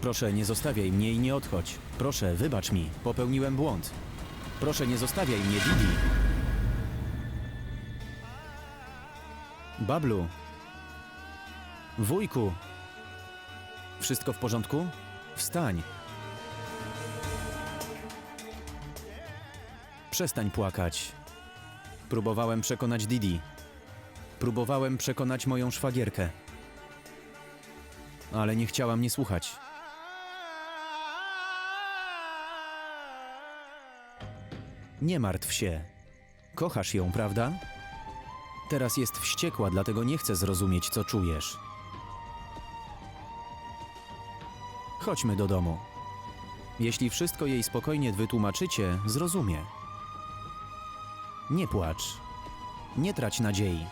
Proszę, nie zostawiaj mnie i nie odchodź. Proszę, wybacz mi. Popełniłem błąd. Proszę, nie zostawiaj mnie, Didi. Bablu. Wujku. Wszystko w porządku? Wstań. Przestań płakać. Próbowałem przekonać Didi. Próbowałem przekonać moją szwagierkę. Ale nie chciała mnie słuchać. Nie martw się. Kochasz ją, prawda? Teraz jest wściekła, dlatego nie chce zrozumieć, co czujesz. Chodźmy do domu. Jeśli wszystko jej spokojnie wytłumaczycie, zrozumie. Nie płacz. Nie trać nadziei.